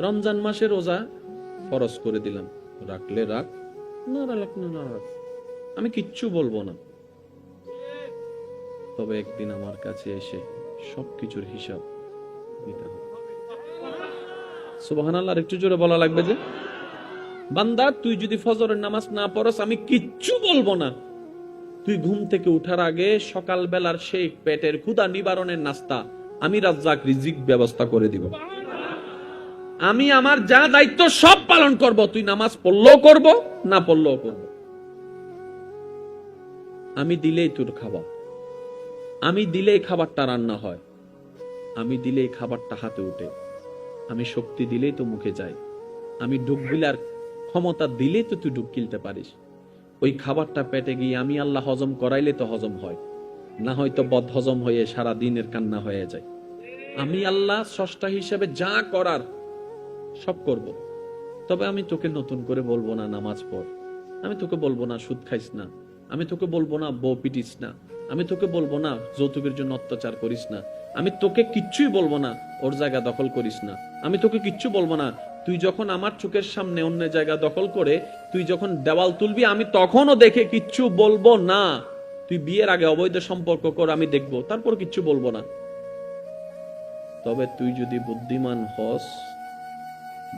রমজান মাসে রোজা ফরজ করে দিলাম। রাখলে রাখ, না রাখলে না রাখ। আমি কিচ্ছু বলব না। তবে একদিন আমার কাছে এসে সবকিছুর হিসাব দিতে হবে। সুবাহান আল্লাহ একটু জোরে বলা লাগবে যে, বান্দা, তুই যদি ফজরের নামাজ না পড়স, আমি কিচ্ছু বলব না। তুই ঘুম থেকে উঠার আগে সকাল বেলার সেই পেটের ক্ষুধা নিবারণের নাস্তা আমি রাজ্জাক রিজিক ব্যবস্থা করে দিব। আমি আমার যা দায়িত্ব সব পালন করব। তুই নামাজ পড়লেও করব, না পড়লেও করব। আমি দিলেই তোর খাবার। আমি দিলেই খাবারটা রান্না হয়। আমি দিলেই খাবারটা হাতে উঠে। আমি শক্তি দিলেই তো মুখে যায়। আমি ডুব গিলার ক্ষমতা দিলেই তো তুই ডুব গিলতে পারিস। ওই খাবারটা পেটে গিয়ে আমি আল্লাহ হজম করাইলে তো হজম হয়। না হয়তো বদ হজম হয়ে সারা দিনের কান্না হয়ে যায়। আমি আল্লাহ স্রষ্টা হিসেবে যা করার সব করব। তবে আমি তোকে নতুন করে বলব না নামাজ পড়। আমি তোকে বলব না সুদ খাইস না। আমি তোকে বলব না বউ পিটিস না। আমি তোকে বলব না যৌতুকের জন্য অত্যাচার করিস না। আমি তোকে কিচ্ছুই বলব না ওর জায়গা দখল করিস না। আমি তোকে কিচ্ছু বলব না। তুই যখন আমার চোখের সামনে অন্য জায়গা দখল করে তুই যখন দেওয়াল তুলবি, আমি তখনও দেখে কিচ্ছু বলব না। তুই বিয়ের আগে অবৈধ সম্পর্ক কর, আমি দেখব। তারপর কিচ্ছু বলব না। তবে তুই যদি বুদ্ধিমান হস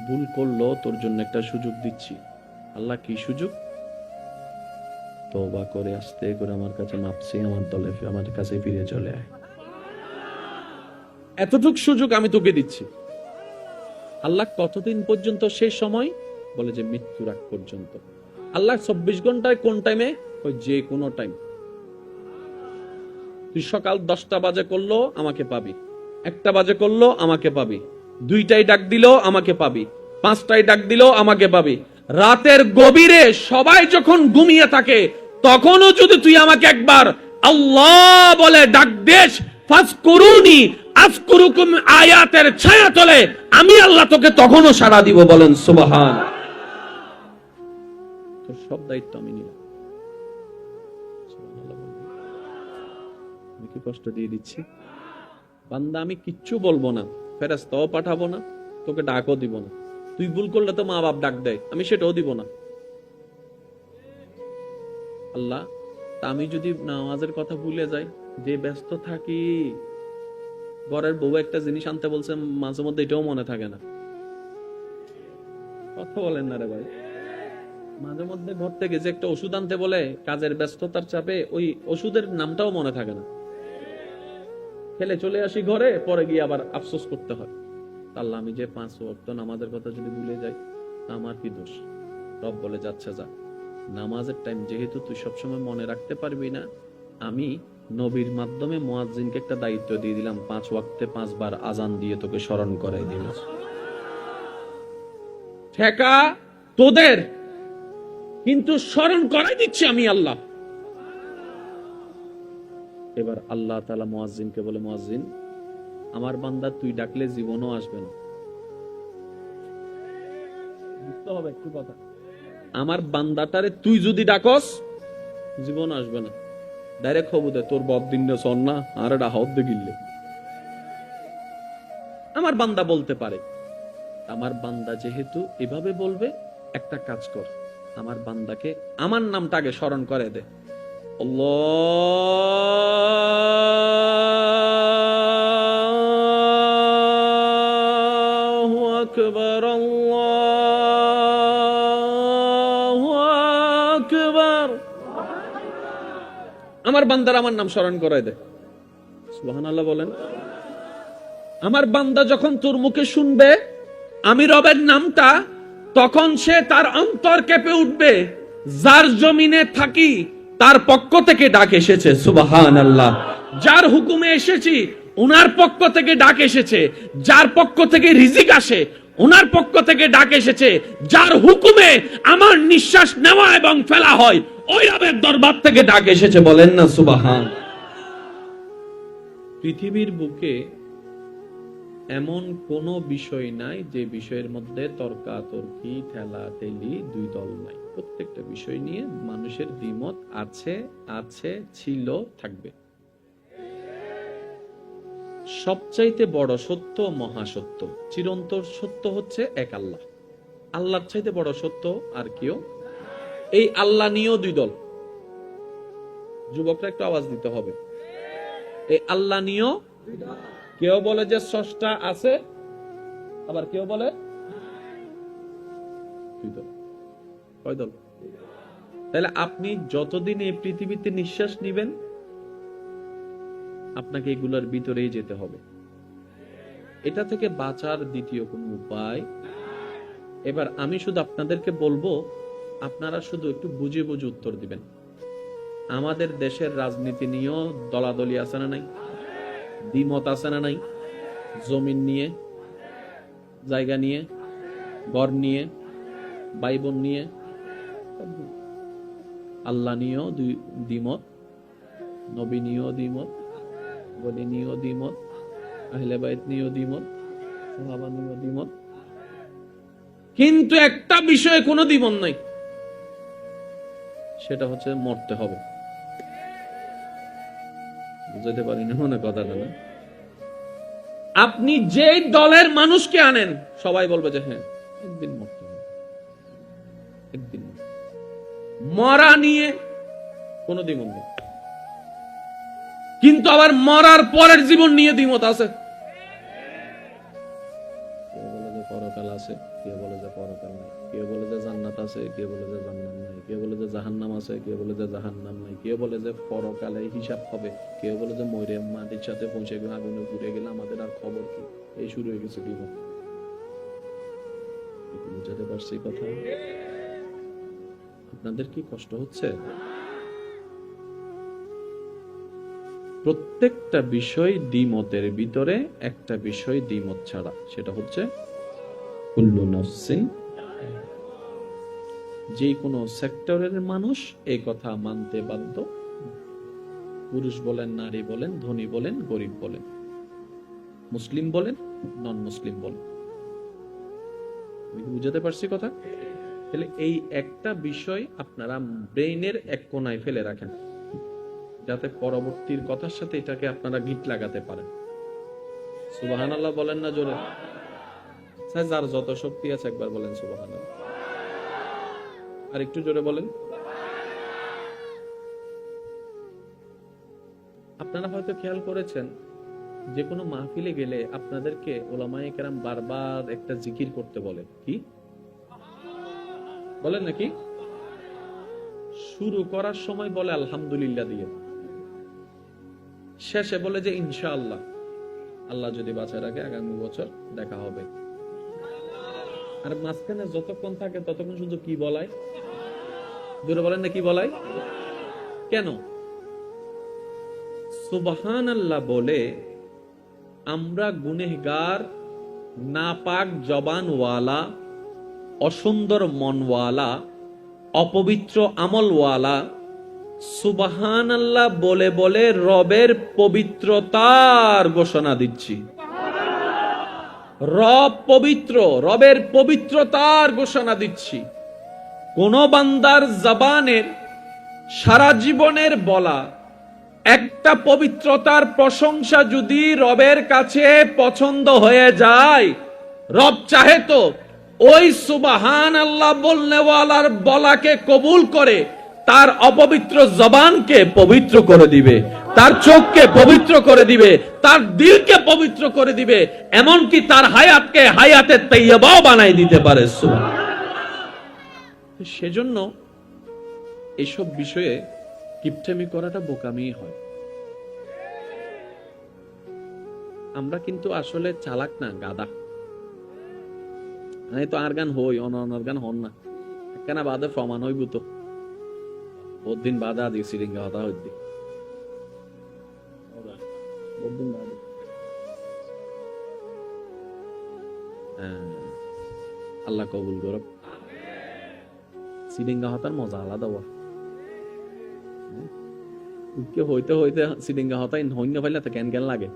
ভুল করল, তোর জন্য একটা সুযোগ দিচ্ছি। আল্লাহ, কি সুযোগ? তওবা করে আস্তে করে আমার কাছে মাপছি আমার দলে আমার কাছে ফিরে চলে আয়। এতটুক সুযোগ আমি তোকে দিচ্ছি। আল্লাহ কতদিন পর্যন্ত সেই সময়? বলে যে মৃত্যুর আগ পর্যন্ত। আল্লাহ চব্বিশ ঘন্টায় কোন টাইমে ওই যে কোনো টাইম তুই সকাল দশটা বাজে করল, আমাকে পাবি। একটা বাজে করল, আমাকে পাবি। দুইটাই ডাক দিল আমাকে পাবি পাঁচটায় ডাক দিল আমাকে পাবি। রাতের গভীরে সবাই যখন ঘুমিয়ে থাকে, তখনও যদি তুই আমাকে একবার আল্লাহ বলে ডাক দেশ ফাস করুনি আজকুরুকুম আয়াতের ছায়া তলে, আমি আল্লাহ তোকে তখনও সাড়া দিব বলেন, সুবহান। সব দায়িত্ব আমি নিলাম। কি কষ্ট দিয়ে দিচ্ছি? বান্দা, আমি কিচ্ছু বলব না। ফেরেস্তাও পাঠাবো না, তোকে ডাকও দিব না। তুই ভুল করলে তো মা বাপ ডাক দেয়, আমি সেটাও দিব না। আল্লাহ আমি যদি নামাজের কথা ভুলে যাই, যে ব্যস্ত থাকি ঘরের বউ একটা জিনিস আনতে বলছে, মাঝে মধ্যে এটাও মনে থাকে না। কথা বলেন না রে ভাই। মাঝে মধ্যে ঘর থেকে যে একটা ওষুধ আনতে বলে, কাজের ব্যস্ততার চাপে, ওই ওষুধের নামটাও মনে থাকে না। ফেলে চলে আসি ঘরে, পরে গিয়ে আবার আফসোস করতে হয়। আল্লাহ আমি যে পাঁচ ওয়াক্ত নামাজের কথা যদি ভুলে যাই আমার কি দোষ? রব বলে, যাচ্ছে, যা। নামাজের টাইম যেহেতু তুই সবসময় মনে রাখতে পারবি না, আমি নবীর মাধ্যমে মুয়াজ্জিনকে একটা দায়িত্ব দিয়ে দিলাম, পাঁচ ওয়াক্তে পাঁচবার আজান দিয়ে তোকে স্মরণ করাই দিলাম। ঠেকা তোদের! কিন্তু স্মরণ করাই দিচ্ছি আমি আল্লাহ। এবার আল্লাহ তালা মুয়াজ্জিনকে বলে, মুয়াজ্জিন, আমার বান্দা, তুই ডাকলে জীবনও আসবে না। আমার বান্দাটারে তুই যদি ডাকস, জীবন আসবে না। ডাইরেক্ট হবু দে, তোর বদ দিন সন না, আর এটা হদ গিললে। আমার বান্দা বলতে পারে, আমার বান্দা যেহেতু এভাবে বলবে, একটা কাজ কর। আমার বান্দাকে আমার নামটা আগে স্মরণ করে দে। আল্লাহু আকবার আল্লাহু আকবার আমার বান্দার আমার নাম স্মরণ করে দে। সুবহানাল্লাহ বলেন। আমার বান্দা যখন তোর মুখে শুনবে, আমি রবের নামটা, তখন সে তার অন্তর কেঁপে উঠবে। যার জমিনে থাকি তার পক্ষ থেকে ডাক এসেছে সুবাহান আল্লাহ যার হুকুমে এসেছি, উনার পক্ষ থেকে ডাক এসেছে। যার পক্ষ থেকে রিজিক আসে, উনার পক্ষ থেকে ডাক এসেছে। যার হুকুমে আমার নিঃশ্বাস নেওয়া এবং ফেলা হয়, ওই রবের দরবার থেকে ডাক এসেছে, বলেন না, সুবাহান। পৃথিবীর বুকে এমন কোনো বিষয় নাই যে বিষয়ের মধ্যে তর্কাতর্কি ঠেলা তেলি দুই দল নাই। প্রত্যেকটা বিষয় নিয়ে মানুষের দ্বিমত আছে আছে, ছিল, থাকবে। সবচাইতে বড় সত্য মহাসত্য চিরন্তর সত্য হচ্ছে এক আল্লাহ। আল্লাহর চাইতে বড় সত্য আর কেউ? এই আল্লাহ নিয়েও দুই দল। যুবকরা একটু আওয়াজ দিতে হবে। এই আল্লাহ নিয়েও? কেউ বলে যে স্রষ্টা আছে, আবার কেউ বলে কয় দল। তাহলে আপনি যতদিন এই পৃথিবীতে নিঃশ্বাস নিবেন, আপনাকে এগুলোর ভিতরেই যেতে হবে। এটা থেকে বাঁচার দ্বিতীয় কোন উপায়। এবার আমি শুধু আপনাদেরকে বলব, আপনারা শুধু একটু বুঝে বুঝে উত্তর দিবেন। আমাদের দেশের রাজনীতি নিয়েও দলাদলি আছে না নাই? দ্বিমত আছে না নাই? জমিন নিয়ে, জায়গা নিয়ে, ঘর নিয়ে, ভাই বোন নিয়ে আল্লাহ নিয়েও দুই দ্বিমত, নবী নিয়েও দ্বিমত বলি নিয়েও দ্বিমত, আহলে নিয়েও দ্বিমত, সাহাবা দ্বিমত। কিন্তু একটা বিষয়ে কোনো দ্বিমত নাই, সেটা হচ্ছে মরতে হবে। বুঝাতে পারি না মনে কথাটা না। আপনি যে দলের মানুষকে আনেন, সবাই বলবে যে হ্যাঁ একদিন মরতে মরা নিয়ে কোনো দ্বিমত নেই কিন্তু আবার মরার পরের জীবন নিয়ে দ্বিমত আছে। বলে যে পরকাল আছে বলে যে পরকাল বলে যে জান্নাত আছে, কেউ বলে যে জান্নাত নাই। বলে যে জাহান্নাম আছে বলে যে জাহান্নাম নাই। কেউ বলে যে পরকালে হিসাব হবে। কেউ বলে যে মরে মাটির সাথে পৌঁছে গেলে আগুনে গেলে আমাদের আর খবর কি? এই শুরু হয়ে গেছে দ্বিমত। বুঝাতে পারছি কথা? আপনাদের কি কষ্ট হচ্ছে? প্রত্যেকটা বিষয় দ্বিমতের ভিতরে একটা বিষয় দ্বিমত ছাড়া, সেটা হচ্ছে যে কোনো সেক্টরের মানুষ এই কথা মানতে বাধ্য। পুরুষ বলেন, নারী বলেন, ধনী বলেন, গরিব বলেন, মুসলিম বলেন নন মুসলিম বলেন বুঝাতে পারছি কথা? তাহলে এই একটা বিষয় আপনারা ব্রেইনের এক কোনায় ফেলে রাখেন, যাতে পরবর্তীর কথার সাথে এটাকে আপনারা গিট লাগাতে পারেন। সুবাহান আল্লাহ বলেন না জোরে। স্যার, যার যত শক্তি আছে একবার বলেন সুবাহান আর একটু জোরে বলেন। আপনারা হয়তো খেয়াল করেছেন, যে কোনো মাহফিলে গেলে আপনাদেরকে ওলামায়ে কেরাম বারবার একটা জিকির করতে বলে। কি? বলেন নাকি? শুরু করার সময় বলে আলহামদুলিল্লাহ দিয়ে। শেষে বলে যে ইনশাআল্লাহ। আল্লাহ যদি বাঁচায় রাখে, আগামী বছর দেখা হবে। আর মাঝখানে যতক্ষণ থাকে ততক্ষণ শুধু কি বলায়? দূরে বলেন না কি বলায়? কেন? সুবহান আল্লাহ বলে, আমরা গুনেহগার, নাপাক জবানওয়ালা অসুন্দর মনওয়ালা, অপবিত্র আমলওয়ালা সুবাহান আল্লাহ বলে বলে রবের পবিত্রতার ঘোষণা দিচ্ছি। রব পবিত্র, রবের পবিত্রতার ঘোষণা দিচ্ছি। কোন বান্দার জবানের, সারা জীবনের বলা, একটা পবিত্রতার প্রশংসা যদি রবের কাছে পছন্দ হয়ে যায়, রব চাহে তো ওই সুবাহান আল্লাহ বলনেওয়ালার বলাকে কবুল করে তার অপবিত্র জবানকে পবিত্র করে দিবে, তার চোখকে পবিত্র করে দিবে, তার দিলকে পবিত্র করে দিবে, এমনকি তার হায়াতকে হায়াতে তৈয়বাও বানাই দিতে পারে সেজন্য এসব বিষয়ে কিপটেমি করাটা বোকামি হয়। আমরা কিন্তু আসলে চালাক না গাদা আমি তো আর গান হই অন অনার গান হন না কেন বাদে প্রমাণ হইব তো বহুত দিন বাদে আদি সিরিঙ্গা হতা হইতে বহুত দিন বাদে আল্লাহ কবুল করব সিরিঙ্গা হতার মজা আলাদা ওয়া উঠকে হইতে হইতে সিরিঙ্গা হতাই হইন্য পাইলে তো কেন কেন লাগে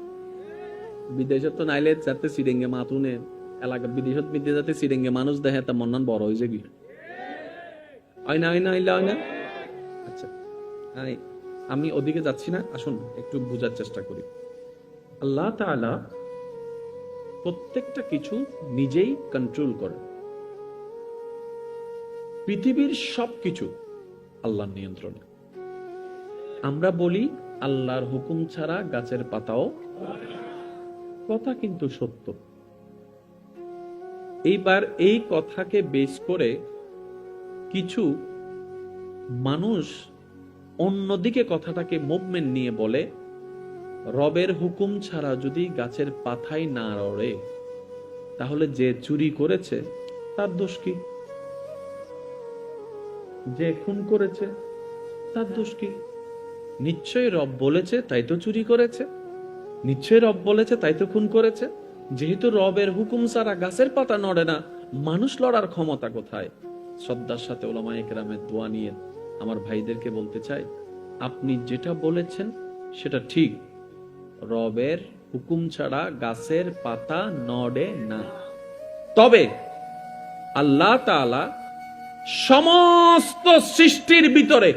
বিদেশত তো নাইলে যাতে সিরিঙ্গে মাতুনে এলাকা বিদেশত বিদেশ যাতে সিরিঙ্গে মানুষ দেখে তা মন্নান বড় হয় না হয় না হয় না আচ্ছা আমি ওদিকে যাচ্ছি না, আসুন, একটু বোঝার চেষ্টা করি। আল্লাহ তাআলা প্রত্যেকটা কিছু নিজেই কন্ট্রোল করেন পৃথিবীর সবকিছু আল্লাহর নিয়ন্ত্রণে। আমরা বলি, আল্লাহর হুকুম ছাড়া গাছের পাতাও কথা কিন্তু সত্য। এইবার এই কথাকে বেশ করে কিছু মানুষ অন্যদিকে কথাটাকে মুভমেন্ট নিয়ে বলে, রবের হুকুম ছাড়া যদি গাছের পাতাই না রড়ে, তাহলে যে চুরি করেছে, তার দোষ কি? যে খুন করেছে, তার দোষ কি? নিশ্চয়ই রব বলেছে, তাই তো চুরি করেছে। নিশ্চয়ই রব বলেছে, তাই তো খুন করেছে। যেহেতু রবের হুকুম ছাড়া গাছের পাতা নড়ে না, মানুষ লড়ার ক্ষমতা কোথায়? শ্রদ্ধার সাথে ওলামা একরামের দোয়া নিয়ে আমার ভাইদেরকে বলতে চাই, আপনি যেটা বলেছেন সেটা ঠিক। রবের হুকুম ছাড়া গাছের পাতা নড়ে না। তবে আল্লাহ তাআলা সমস্ত সৃষ্টির ভিতরে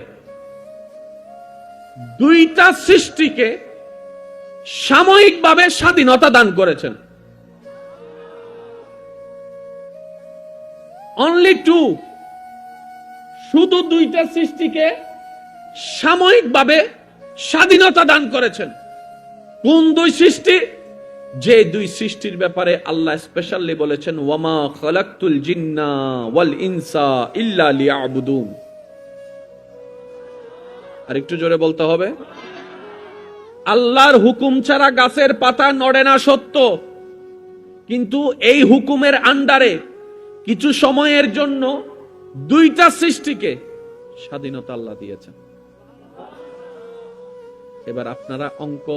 দুইটা সৃষ্টিকে সাময়িকভাবে স্বাধীনতা দান করেছেন। অনলি টু শুধু দুইটা সৃষ্টিকে সাময়িকভাবে স্বাধীনতা দান করেছেন। কোন দুই সৃষ্টি? যে দুই সৃষ্টির ব্যাপারে আল্লাহ স্পেশালি বলেছেন, ওয়ামা খালাকতুল জিন্না ওয়াল ইনসা ইল্লা লিয়াবুদুন। আর একটু জোরে বলতে হবে, আল্লাহর হুকুম ছাড়া গাছের পাতা নড়ে না সত্য। কিন্তু এই হুকুমের আন্ডারে কিছু সময়ের জন্য দুইটা সৃষ্টিকে স্বাধীনতা আল্লাহ দিয়েছেন। এবার আপনারা অঙ্ক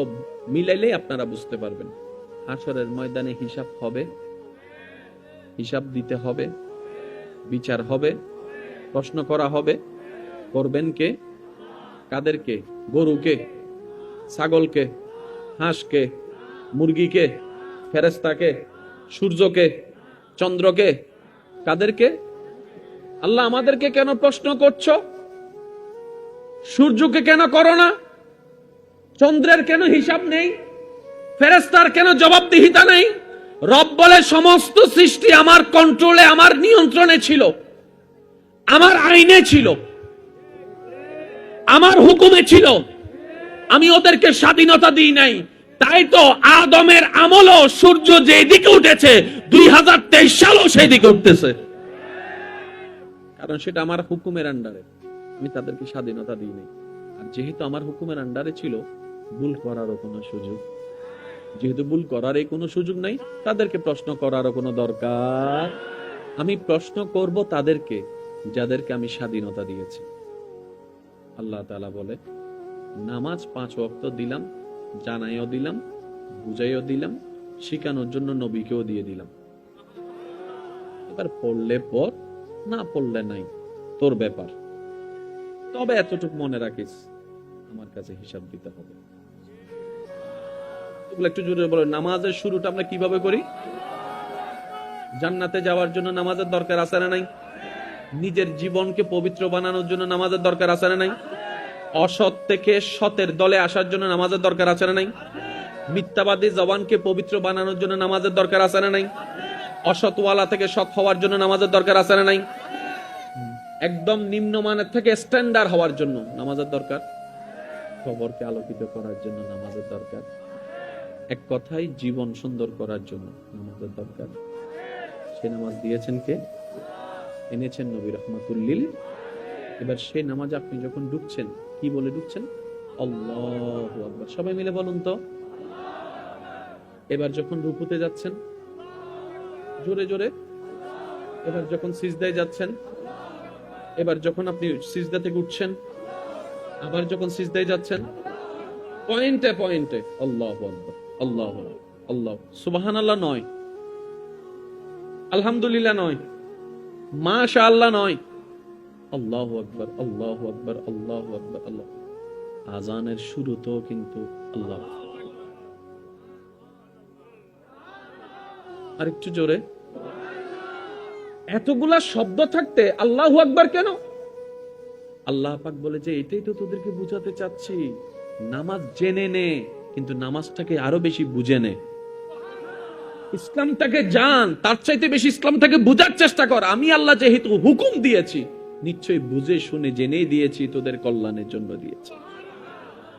মিলাইলেই আপনারা বুঝতে পারবেন। হাসরের ময়দানে হিসাব হবে, হিসাব দিতে হবে, বিচার হবে, প্রশ্ন করা হবে, করবেন কে? কাদেরকে? গরুকে? ছাগলকে? হাঁসকে? মুরগিকে? ফেরেস্তাকে সূর্যকে? চন্দ্রকে? কাদেরকে? আল্লাহ আমাদেরকে কেন প্রশ্ন করছ? সূর্যকে কেন করো না? চন্দ্রের কেন হিসাব নেই? ফেরেস্তার কেন জবাবদিহিতা নেই? রব বলে সমস্ত সৃষ্টি আমার কন্ট্রোলে আমার নিয়ন্ত্রণে ছিল। আমার আইনে ছিল। আমার হুকুমে ছিল। আমি ওদেরকে স্বাধীনতা দিই নাই। তাই তো আদমের আমলও সূর্য যেদিকে উঠেছে, দুই হাজার তেইশ সালও সেই দিকে উঠতেছে। কারণ সেটা আমার হুকুমের আন্ডারে। আমি তাদেরকে স্বাধীনতা দিই নাই। আর যেহেতু আমার হুকুমের আন্ডারে ছিল, ভুল করারও কোনো সুযোগ। যেহেতু ভুল করারই কোনো সুযোগ নাই, তাদেরকে প্রশ্ন করারও কোনো দরকার। আমি প্রশ্ন করব তাদেরকে, যাদেরকে আমি স্বাধীনতা দিয়েছি। আল্লাহ তাআলা বলে, নামাজ পাঁচ ওয়াক্ত দিলাম জানাইও দিলাম, বুঝাইও দিলাম, শিখানোর জন্য নবীকেও দিয়ে দিলাম। এবার পড়লে পর না পড়লে নাই, তোর ব্যাপার। তবে এতটুকু মনে রাখিস, আমার কাছে হিসাব দিতে হবে। একটু জোরে বলো, নামাজের শুরুটা আমরা কীভাবে করি? জান্নাতে যাওয়ার জন্য নামাজের দরকার আছে না নাই? নিজের জীবনকে পবিত্র বানানোর জন্য নামাজের দরকার আছে না নাই? অসৎ থেকে সতের দলে আসার জন্য নামাজের দরকার আছে না নাই? মিথ্যাবাদী জবানকে পবিত্র বানানোর জন্য নামাজের দরকার আছে না নাই? অসৎওয়ালা থেকে সৎ হওয়ার জন্য নামাজের দরকার আছে না নাই? একদম নিম্নমানের থেকে স্ট্যান্ডার্ড হওয়ার জন্য নামাজের দরকার। খবরকে আলোকিত করার জন্য নামাজের দরকার। এক কথাই জীবন সুন্দর করার জন্য নামাজের দরকার। সে নামাজ দিয়েছেন কে? এনেছেন নবী রহমাতুল্লিল। এবার সেই নামাজ আপনি যখন ঢুকছেন কি বলে ঢুকছেন? আল্লাহ আকবার। সবাই মিলে বলুন তো। এবার যখন রুকুতে যাচ্ছেন, জোরে জোরে, এবার যখন সিজদায় যাচ্ছেন, এবার যখন আপনি সিজদা থেকে উঠছেন, আবার যখন সিজদায় যাচ্ছেন, পয়েন্টে পয়েন্টে, আল্লাহ আল্লাহ আল্লাহ সুবাহান আল্লাহ নয়। আলহামদুলিল্লাহ নয়। মাশা আল্লাহ নয়। আল্লাহ আকবর আল্লাহ আকবর আল্লাহ আকবর, আল্লাহ। আজানের শুরুতেও কিন্তু আল্লাহ। আরেকটু জোরে। এতগুলা শব্দ থাকতে আল্লাহ আকবার কেন? আল্লাহ পাক বলে যে, এটাই তো তোদেরকে বুঝাতে চাচ্ছি। নামাজ জেনে নে, কিন্তু নামাজটাকে আরও বেশি বুঝে নে। ইসলামটাকে জান, তার চাইতে বেশি ইসলামটাকে বুঝার চেষ্টা কর। আমি আল্লাহ যেহেতু হুকুম দিয়েছি নিশ্চয়ই বুঝে শুনে জেনেই দিয়েছি, তোদের কল্যাণের জন্য দিয়েছি।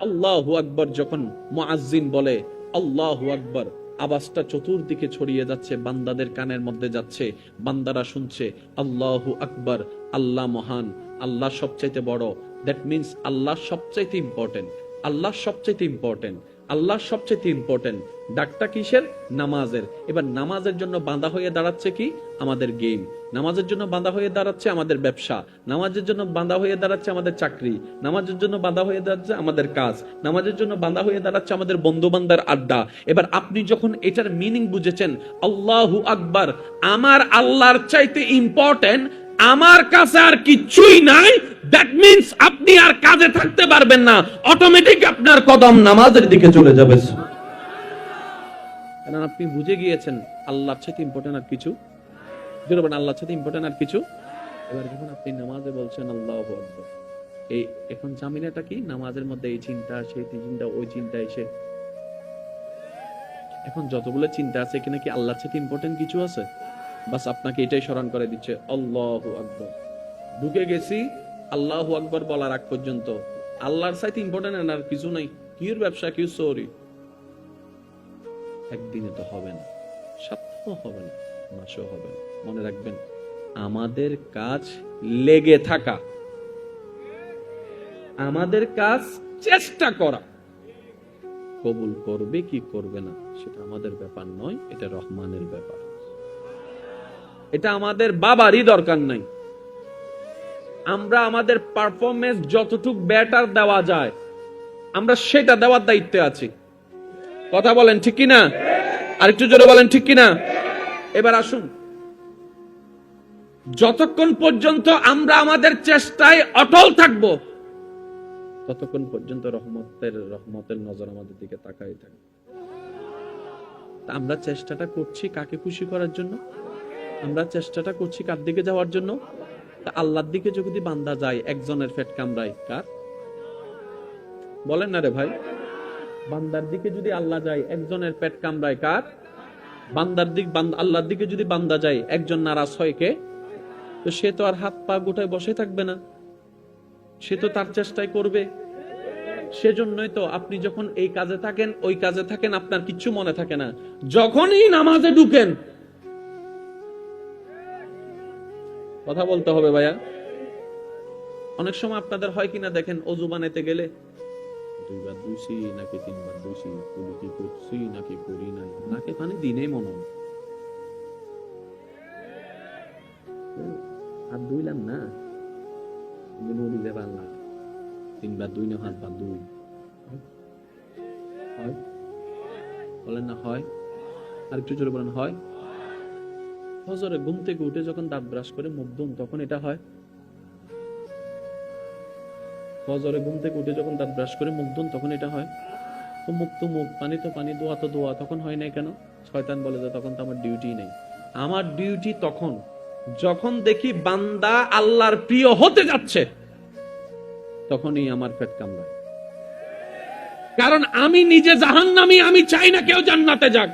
আল্লাহু আকবর যখন মুআজ্জিন বলে, আল্লাহ আকবর আওয়াজটা চতুর্দিকে ছড়িয়ে যাচ্ছে, বান্দাদের কানের মধ্যে যাচ্ছে, বান্দারা শুনছে, আল্লাহ আকবর আল্লাহ মহান আল্লাহ সবচাইতে বড় দ্যাট মিন্স আল্লাহ সবচাইতে ইম্পর্টেন্ট আল্লাহ সবচাইতে ইম্পর্টেন্ট আল্লাহ সবচেয়ে ইম্পর্টেন্ট ডাকটা কিসের? নামাজের। এবার নামাজের জন্য বাঁধা হয়ে দাঁড়াচ্ছে কি? আমাদের গেম নামাজের জন্য বাঁধা হয়ে দাঁড়াচ্ছে আমাদের ব্যবসা। নামাজের জন্য বাঁধা হয়ে দাঁড়াচ্ছে আমাদের চাকরি। নামাজের জন্য বাঁধা হয়ে দাঁড়াচ্ছে আমাদের কাজ। নামাজের জন্য বাঁধা হয়ে দাঁড়াচ্ছে আমাদের বন্ধু বান্ধার আড্ডা। এবার আপনি যখন এটার মিনিং বুঝেছেন, আল্লাহু আকবার, আমার আল্লাহর চাইতে ইম্পর্টেন্ট আমার কাছে আর কিছুই নাই। দ্যাট মিন্স আপনি আর কাজে থাকতে পারবেন না। অটোমেটিক আপনার কদম নামাজের দিকে চলে যাবে। কারণ আপনি বুঝে গিয়েছেন, আল্লাহর সাথে ইম্পর্টেন্ট আর কিছু? বলবেন আল্লাহর সাথে ইম্পর্টেন্ট আর কিছু? এবার যখন আপনি নামাজে বলছেন, আল্লাহ আকবার। এই এখন জামিনাটা কি? নামাজের মধ্যে এই চিন্তা, সেই চিন্তা, ওই চিন্তা এসে এখন যতগুলো চিন্তা আছে, এখানে কি আল্লাহর সাথে ইম্পর্টেন্ট কিছু আছে? বাস আপনাকে এটাই স্মরণ করে দিচ্ছে, আল্লাহ আকবর। ঢুকে গেছি, আল্লাহ আকবর বলার আগ পর্যন্ত। আল্লাহর সাথে ইম্পর্টেন্ট আর কিছু নাই। কির ব্যবসা কিউ সরি একদিনে তো হবে না সপ্তাহ হবে না, মাসও হবে না। মনে রাখবেন, আমাদের কাজ লেগে থাকা। আমাদের কাজ চেষ্টা করা। কবুল করবে কি করবে না, সেটা আমাদের ব্যাপার নয়, এটা রহমানের ব্যাপার। এটা আমাদের বাবারই দরকার নাই। আমরা আমাদের পারফরমেন্স যতটুক বেটার দেওয়া যায়, আমরা সেটা দেওয়ার দায়িত্বে আছি। কথা বলেন ঠিক কিনা? আরেকটু জোরে বলেন ঠিক কিনা? এবার আসুন। যতক্ষণ পর্যন্ত আমরা আমাদের চেষ্টায় অটল থাকব, ততক্ষণ পর্যন্ত রহমতের রহমতের নজর আমাদের দিকে তাকাই থাকবে। আমরা চেষ্টাটা করছি কাকে খুশি করার জন্য? আমরা চেষ্টাটা করছি কার দিকে যাওয়ার জন্য? তা আল্লাহর দিকে যদি বান্দা যায়, একজনের ফেট কামড়ায়, কার? বলেন না রে ভাই। বান্দার দিকে যদি আল্লাহ যায়, একজনের পেট কামড়ায়, কার? বান্দার দিক আল্লাহর দিকে যদি বান্দা যায়, একজন নারাজ হয় কে? তো সে তো আর হাত পা গোটায় বসে থাকবে না। সে তো তার চেষ্টাই করবে। সেজন্যই তো আপনি যখন এই কাজে থাকেন, ওই কাজে থাকেন, আপনার কিচ্ছু মনে থাকে না। যখনই নামাজে ঢুকেন কথা বলতে হবে ভাইয়া। অনেক সময় আপনাদের হয় কিনা দেখেন, অজু বানাইতে গেলে। হয়। না। তিনবার দুই না দুই বলেন না হয়। আর একটু জোরে বলেন, হয়। ফজরে ঘুম থেকে উঠে যখন দাঁত ব্রাশ করে মুখ ধুন তখন এটা হয়। ফজরে ঘুম থেকে উঠে যখন দাঁত ব্রাশ করে মুখ ধুন তখন এটা হয়। তো মুখ তো মুখ, পানি তো পানি, দোয়া তো দোয়া, তখন হয় নাই কেন? শয়তান বলে যে তখন তো আমার ডিউটি নেই। আমার ডিউটি তখন, যখন দেখি বান্দা আল্লাহর প্রিয় হতে যাচ্ছে, তখনই আমার পেট কামড়ায়। কারণ আমি নিজে জাহান্নামি, আমি চাই না কেউ জান্নাতে যাক।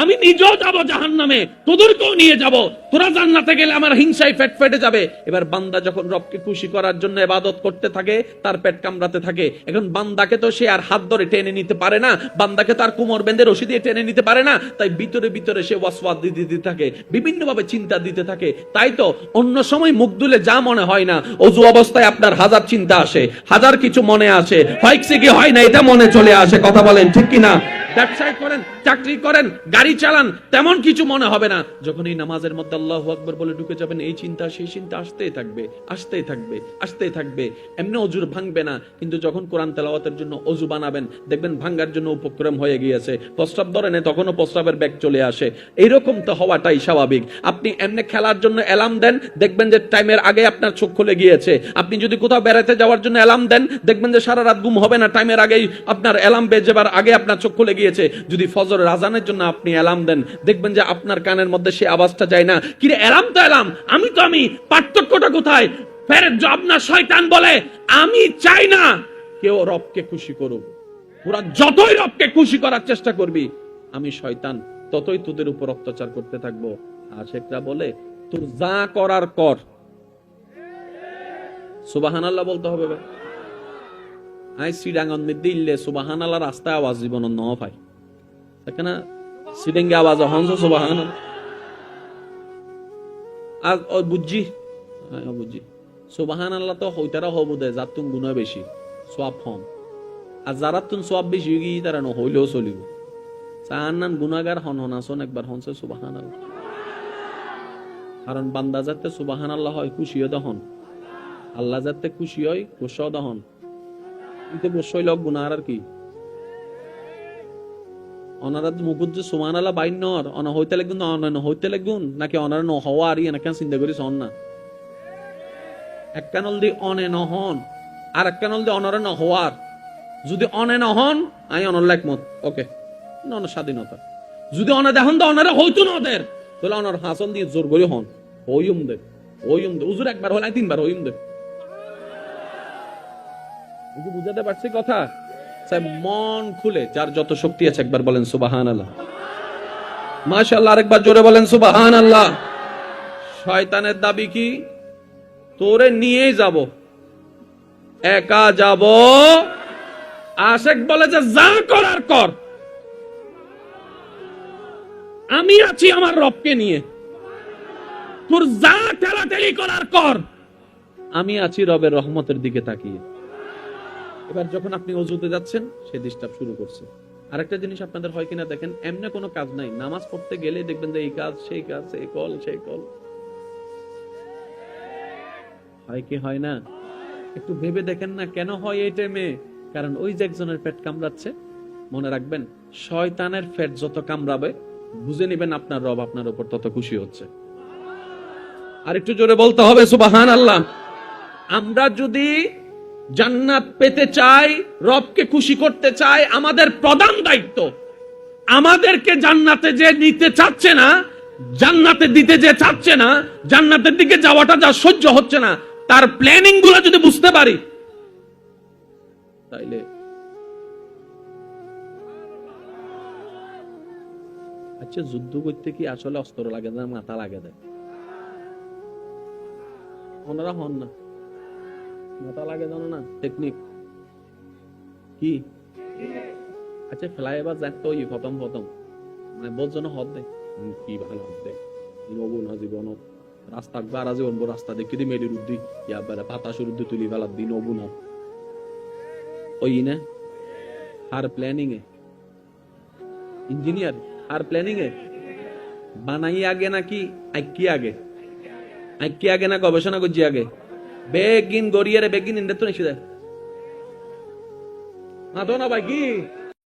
আমি নিজেও যাব জাহান নামে তোদেরকেও নিয়ে যাব। তোরা জান্নাতে গেলে আমার হিংসায় পেট ফেটে যাবে। এবার বান্দা যখন রবকে খুশি করার জন্য এবাদত করতে থাকে, তার পেট কামড়াতে থাকে। এখন বান্দাকে তো সে আর হাত ধরে টেনে নিতে পারে না। বান্দাকে তার কোমর বেঁধে রশি দিয়ে টেনে নিতে পারে না। তাই ভিতরে ভিতরে সে ওয়াসওয়াদ দিতে দিতে থাকে, বিভিন্নভাবে চিন্তা দিতে থাকে। তাই তো অন্য সময় মুখ দুলে যা মনে হয় না, অজু অবস্থায় আপনার হাজার চিন্তা আসে, হাজার কিছু মনে আসে। হয় কি হয় না, এটা মনে চলে আসে। কথা বলেন ঠিক কিনা? ব্যবসায় করেন, চাকরি করেন, গাড়ি চালান, তেমন কিছু মনে হবে না। যখন এই নামাজের মধ্যে আল্লাহ আকবর বলে ঢুকে যাবেন, এই চিন্তা সেই চিন্তা আসতেই থাকবে আসতেই থাকবে আসতেই থাকবে। এমনি অজুর ভাঙবে না, কিন্তু যখন কোরআন তেলাওয়াতের জন্য অজু বানাবেন, দেখবেন ভাঙ্গার জন্য উপক্রম হয়ে গিয়েছে। প্রস্তাব ধরে নেই তখনও প্রস্তাবের ব্যাগ চলে আসে। এইরকম তো হওয়াটাই স্বাভাবিক। আপনি এমনি খেলার জন্য অ্যালার্ম দেন, দেখবেন যে টাইমের আগে আপনার চোখ খুলে গিয়েছে। আপনি যদি কোথাও বেড়াতে যাওয়ার জন্য অ্যালার্ম দেন, দেখবেন যে সারা রাত ঘুম হবে না, টাইমের আগেই আপনার অ্যালার্ম বেজে যাবার আগে আপনার চোখ খুলে গিয়েছে। যদি ফজর রাজানের জন্য আপনি অ্যালার্ম দেন, দেখবেন যে আপনার কানের মধ্যে সে আওয়াজটা যায় না। কিরে অ্যালার্ম তো অ্যালার্ম আমি তো আমি, পার্থক্যটা কোথায়? ফের আপনার শয়তান বলে, আমি চাই না, কেউ রবকে খুশি করুক। তোরা যতই রবকে খুশি করার চেষ্টা করবি, আমি শয়তান, ততই তোদের উপর অত্যাচার করতে থাকব। আশেকরা বলে, তোর যা করার কর। সুবাহান আল্লাহ বলতে হবে বে। আই সিডাঙ্গন ইল্লে সুবাহান আল্লাহ রাস্তায় আওয়াজ জীবন ন পাই সেখানে সিডেঙ্গে আওয়াজ হংস সুবাহান আর বুঝছি হ্যাঁ, বুঝছি সুবাহান আল্লাহ তো হইতারা হব দে যার তুম গুণ বেশি সোয়াব হম আর যারা তুম সোয়াব বেশি হয়ে গিয়ে তারা নহইলেও চলিব চার নান গুণাগার হন হন আসন একবার হনছে সুবাহান আল্লাহ কারণ বান্দা যাতে সুবাহান আল্লাহ হয় খুশিও দহন আল্লাহ যাতে খুশি হয় গোসাও দহন কিন্তু বসই লক গুনার আর কি? অনারা মুকুদ যে সুমান আল্লাহ বাইন নর অনা হইতে লাগুন না অনা হইতে লাগুন নাকি অনারা ন হওয়া আর কেন চিন্তা করিস অন না? এক কানল দি অনে নহন আর এক কানল দি অনারা ন হওয়ার। যদি অনে নহন আমি অনর একমত। ওকে অনার স্বাধীনতা। যদি অনা দেখুন তো অনারা হইতো না ওদের, তাহলে অনার হাসন দিয়ে জোর করে হন। হইম দে হইম দে। উজুর একবার হলে তিনবার হইম দে। বুঝে বুঝাতে পারছি কথা? মন খুলে, যার যত শক্তি আছে একবার বলেন সুবাহান আল্লাহ মাশাল্লাহ আরেকবার জোরে বলেন সুবাহান আল্লাহ শয়তানের দাবি কি? তোরে নিয়েই যাব। একা যাব। আশেক বলে যে যা করার কর। আমি আছি আমার রবকে নিয়ে। তোর যা ঠেলাঠেলি করার কর। আমি আছি রবের রহমতের দিকে তাকিয়ে। এবার যখন আপনি অজুতে যাচ্ছেন, সে ডিস্টার্ব শুরু করছে। আরেকটা জিনিস আপনাদের হয় কিনা দেখেন, এমনি কোনো কাজ নাই। নামাজ পড়তে গেলে দেখবেন যে এই কাজ, সেই কাজ, এই কল, সেই কল। হয় কি হয় না? একটু ভেবে দেখেন না কেন হয় এই টাইমে কারণ ওই যে একজনের পেট কামড়াচ্ছে, মনে রাখবেন, শয়তানের পেট যত কামড়াবে, বুঝে নেবেন আপনার রব আপনার উপর তত খুশি হচ্ছে। আর একটু জোরে বলতে হবে সুবাহান আল্লাহ আমরা যদি জান্নাত পেতে চাই, রবকে খুশি করতে চাই, আমাদের প্রধান দায়িত্ব। আমাদেরকে জান্নাতে যে নিতে চাচ্ছে না, জান্নাতে দিতে যে চাচ্ছে না, জান্নাতের দিকে যাওয়াটা যা সহ্য হচ্ছে না, তার প্ল্যানিংগুলো যদি বুঝতে পারি, তাইলে আচ্ছা যুদ্ধ করতে কি আসলে অস্ত্র লাগে না, মাথা লাগে দেয় ওনারা হন না। মাথা লাগে জানো না? টেকনিক কি? আচ্ছা ফেলাই এবার যাক তো ই প্রথম প্রথম মানে বোঝনো হদ দে। হুম, কি ভালো হদ দে। নবু না জীবন রাস্তা বারা জীবন রাস্তা দেখি দি। মেডির উদ্দি ইয়া বেলা উদ্দি তুলি বেলা দি নবু না ওই না? হার প্ল্যানিং এ ইঞ্জিনিয়ার হার প্ল্যানিং এ বানাই আগে নাকি আইকি আগে। আইকি আগে না গবেষণা করছি আগে। বেগিন গড়িয়ারে বেগিন ইন্দে তো না তো না ভাই কি?